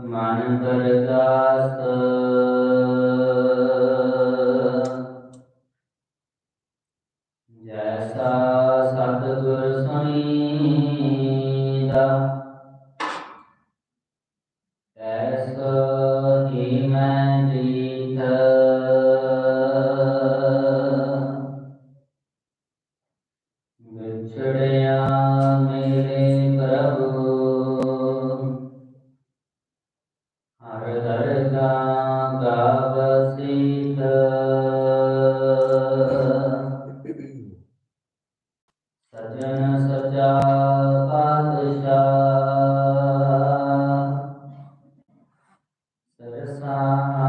ਮਨ ਦਰਦਾਸ ਜੈਸਾ ਸਤਿਗੁਰ ਸੁਣੀਦਾ ਐਸਾ ਸਜਣ ਸਜਾ ਪਾਤਸ਼ਾਹ। ਸਰਸਾਂਦ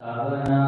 Sabana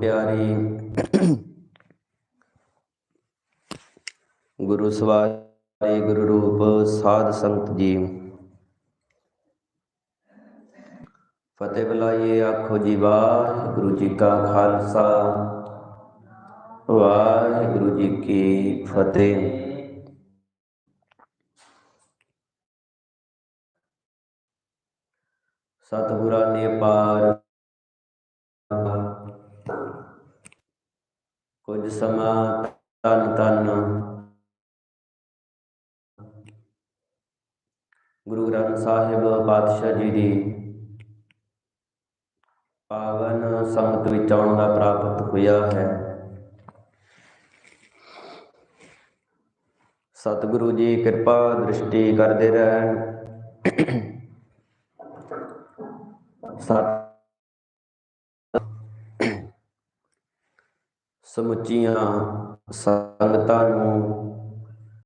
ਪਿਆਰੀ ਗੁਰੂ ਸਵਾਰੇ ਗੁਰੂ ਰੂਪ ਸਾਧ ਸੰਗਤ ਜੀ। ਫਤਿਹ ਬੁਲਾਈਏ, ਆਖੋ ਜੀ, ਵਾਹਿਗੁਰੂ ਜੀ ਕਾ ਖਾਲਸਾ। ਵਾਹਿਗੁਰੂ ਜੀ ਕੀ ਫਤਿਹ। ਸਤਿਗੁਰਾਂ ਨੇ ਪਾਰ ਕੁਝ ਸਮਾਂ ਤਨ ਤਨ। ਗੁਰੂ ਗ੍ਰੰਥ ਸਾਹਿਬ ਪਾਤਸ਼ਾਹ ਜੀ ਦੀ ਪਾਵਨ ਸੰਗਤ ਵਿੱਚ ਆਉਣ ਦਾ ਪ੍ਰਾਪਤ ਹੋਇਆ ਹੈ। ਸਤਿਗੁਰੂ ਜੀ ਕਿਰਪਾ ਦ੍ਰਿਸ਼ਟੀ ਕਰਦੇ ਰਹਿਣ। ਸਤ ਸਮੁੱਚੀਆਂ ਸੰਗਤਾਂ ਨੂੰ